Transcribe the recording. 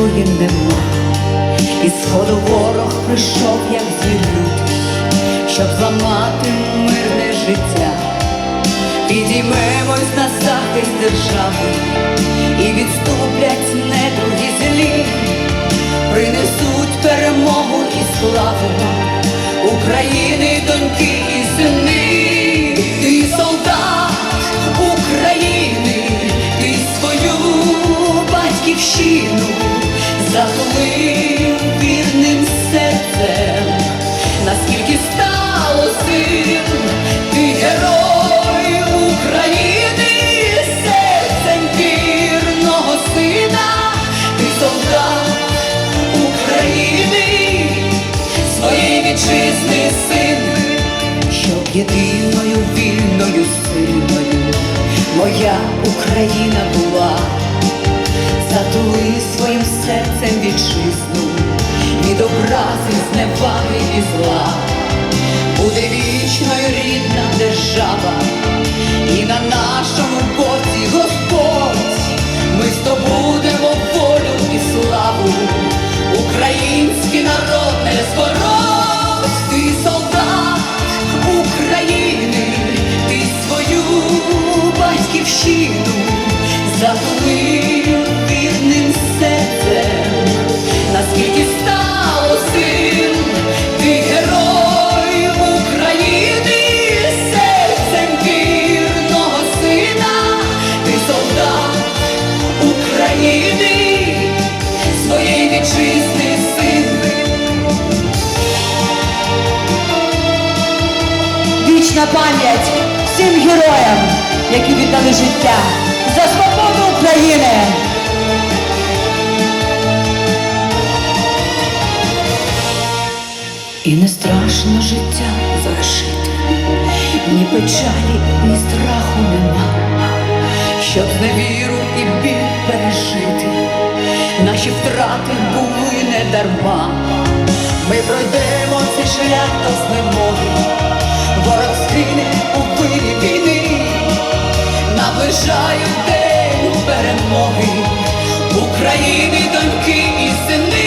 найрідніше нема. І сходу ворог прийшов, як звір щоб зламати мирне життя. Підіймемось на захист держави і відступлять недруги злі, принесуть перемогу і славу України, доньки і сини, ти солдат України, батьківщину затулив вірним серцем, наскільки стало сил, ти герой України, серцем вірного сина, ти солдат України, своєї вітчизни син, щоб єдиною вільною сильною моя Україна була, затули своїм серцем вітчизну. Від образи, зневаги і зла, буде вічною рідна держава, і на нашому боці Господь, ми здобудемо волю і славу, український народ не збороть, пам'ять всім героям, які віддали життя за свободу України. І не страшно життя завершити, ні печалі, ні страху нема, щоб зневіру і біль пережити, наші втрати були не дарма. Ми пройдемо цей шлях до знемоги, ворог скине у вирі війни, наближають день перемоги. України, доньки і сини,